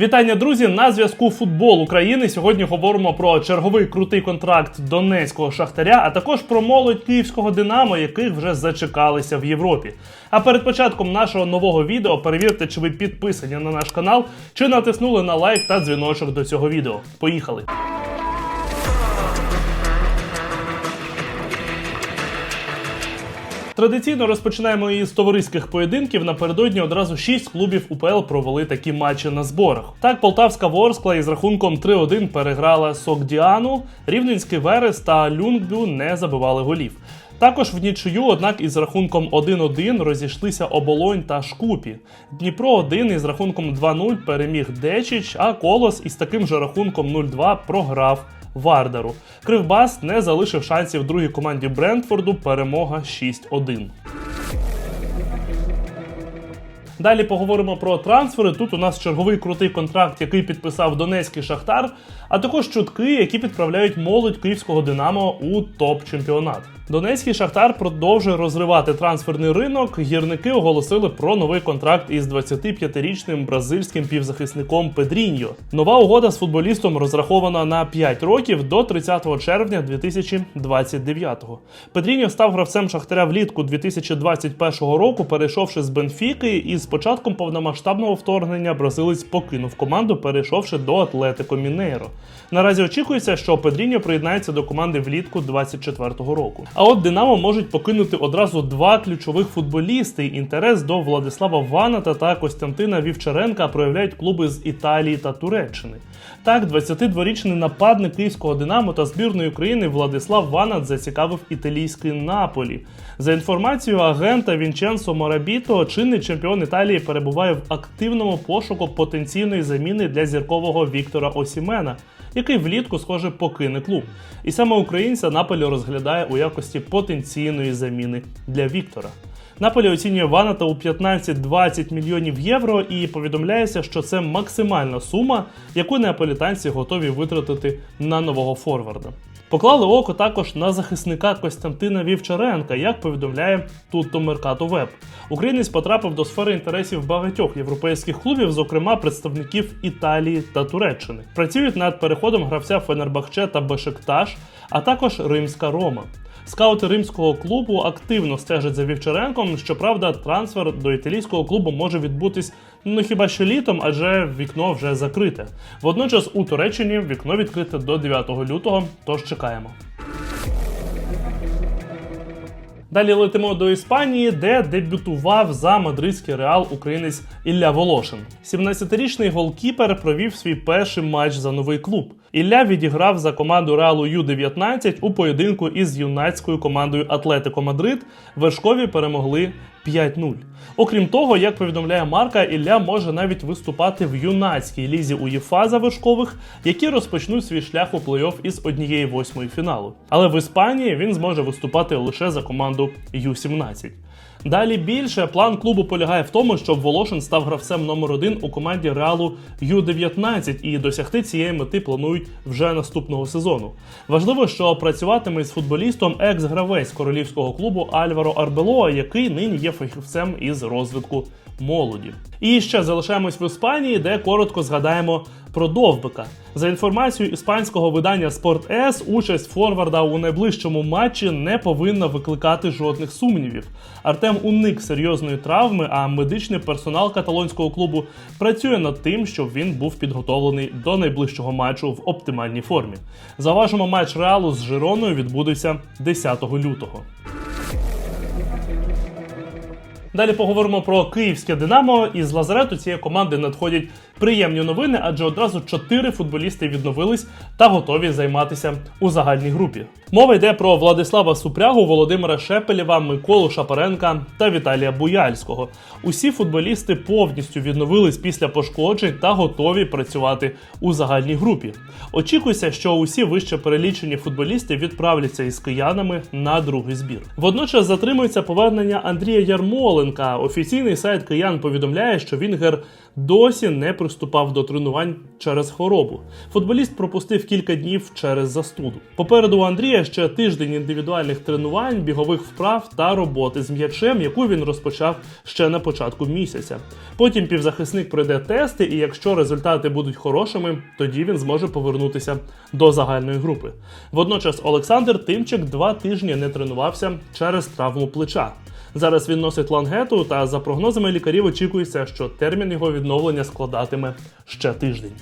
Вітання, друзі! На зв'язку футбол України. Сьогодні говоримо про черговий крутий контракт донецького шахтаря, а також про молодь київського динамо, яких вже зачекалися в Європі. А перед початком нашого нового відео перевірте, чи ви підписані на наш канал, чи натиснули на лайк та дзвіночок до цього відео. Поїхали! Традиційно розпочинаємо із товариських поєдинків. Напередодні одразу шість клубів УПЛ провели такі матчі на зборах. Так, Полтавська Ворскла із рахунком 3-1 переграла Сокдіану, Рівненський Верес та Люнгбю не забивали голів. Також в нічию, однак із рахунком 1-1 розійшлися Оболонь та Шкупі. Дніпро 1 із рахунком 2-0 переміг Дечіч, а Колос із таким же рахунком 0-2 програв Вардару. Кривбас не залишив шансів другій команді Брентфорду. Перемога 6-1. Далі поговоримо про трансфери. Тут у нас черговий крутий контракт, який підписав Донецький Шахтар, а також чутки, які підправляють молодь київського Динамо у топ-чемпіонат. Донецький Шахтар продовжує розривати трансферний ринок. Гірники оголосили про новий контракт із 25-річним бразильським півзахисником Педріньо. Нова угода з футболістом розрахована на 5 років до 30 червня 2029-го. Педріньо став гравцем Шахтаря влітку 2021 року, перейшовши з Бенфіки, і з початком повномасштабного вторгнення бразилець покинув команду, перейшовши до Атлетико Мінейро. Наразі очікується, що Педріньо приєднається до команди влітку 24-го року. А от Динамо можуть покинути одразу два ключових футболісти. Інтерес до Владислава Ваната та Костянтина Вівчаренка проявляють клуби з Італії та Туреччини. Так, 22-річний нападник київського Динамо та збірної України Владислав Ванат зацікавив італійський Наполі. За інформацією агента Вінченцо Морабіто, чинний чемпіон Італії перебуває в активному пошуку потенційної заміни для зіркового Віктора Осімена, який влітку, схоже, покине клуб. І саме українця Наполі розглядає у якості потенційної заміни для Віктора. Наполі оцінює Ваната у 15-20 мільйонів євро і повідомляється, що це максимальна сума, яку неаполітанці готові витратити на нового форварда. Поклали око також на захисника Костянтина Вівчаренка, як повідомляє тут Mercato Веб. Українець потрапив до сфери інтересів багатьох європейських клубів, зокрема представників Італії та Туреччини. Працюють над переходом гравця Фенербахче та Бешикташ, а також Римська Рома. Скаути римського клубу активно стежать за Вівчаренком. Щоправда, трансфер до італійського клубу може відбутись ну хіба що літом, адже вікно вже закрите. Водночас у Туреччині вікно відкрите до 9 лютого, тож чекаємо. Далі летимо до Іспанії, де дебютував за мадридський реал українець Ілля Волошин. 17-річний голкіпер провів свій перший матч за новий клуб. Ілля відіграв за команду Реалу Ю-19 у поєдинку із юнацькою командою Атлетико Мадрид. Вершкові перемогли 5-0. Окрім того, як повідомляє Марка, Ілля може навіть виступати в юнацькій лізі УЄФА за вершкових, які розпочнуть свій шлях у плей-офф із однієї восьмої фіналу. Але в Іспанії він зможе виступати лише за команду Ю-17. Далі більше план клубу полягає в тому, щоб Волошин став гравцем номер один у команді Реалу Ю-19 і досягти цієї мети планують вже наступного сезону. Важливо, що працюватиме з футболістом екс-гравець королівського клубу Альваро Арбелоа, який нині є фахівцем із розвитку молоді. І ще залишаємось в Іспанії, де коротко згадаємо про Довбика. За інформацією іспанського видання Спорт С, участь Форварда у найближчому матчі не повинна викликати жодних сумнівів. Артем уник серйозної травми, а медичний персонал каталонського клубу працює над тим, щоб він був підготовлений до найближчого матчу в оптимальній формі. Заважимо матч Реалу з Жироною відбудеться 10 лютого. Далі поговоримо про київське Динамо. Із лазарету цієї команди надходять приємні новини, адже одразу чотири футболісти відновились та готові займатися у загальній групі. Мова йде про Владислава Супрягу, Володимира Шепелєва, Миколу Шапаренка та Віталія Буяльського. Усі футболісти повністю відновились після пошкоджень та готові працювати у загальній групі. Очікується, що усі вище перелічені футболісти відправляться із киянами на другий збір. Водночас затримується повернення Андрія Ярмоленка. Офіційний сайт киян повідомляє, що Вінгер досі не приступав до тренувань через хворобу. Футболіст пропустив кілька днів через застуду. Попереду у Андрія ще тиждень індивідуальних тренувань, бігових вправ та роботи з м'ячем, яку він розпочав ще на початку місяця. Потім півзахисник пройде тести, і якщо результати будуть хорошими, тоді він зможе повернутися до загальної групи. Водночас Олександр Тимчик два тижні не тренувався через травму плеча. Зараз він носить лангету, та за прогнозами лікарів очікується, що термін його відновлення складатиме ще тиждень.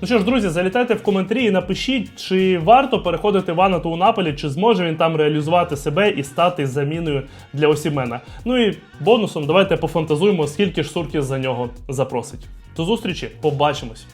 Ну що ж, друзі, залітайте в коментарі і напишіть, чи варто переходити Ванату у Наполі, чи зможе він там реалізувати себе і стати заміною для Осімена. Ну і бонусом давайте пофантазуємо, скільки ж Суркіс за нього запросить. До зустрічі, побачимось!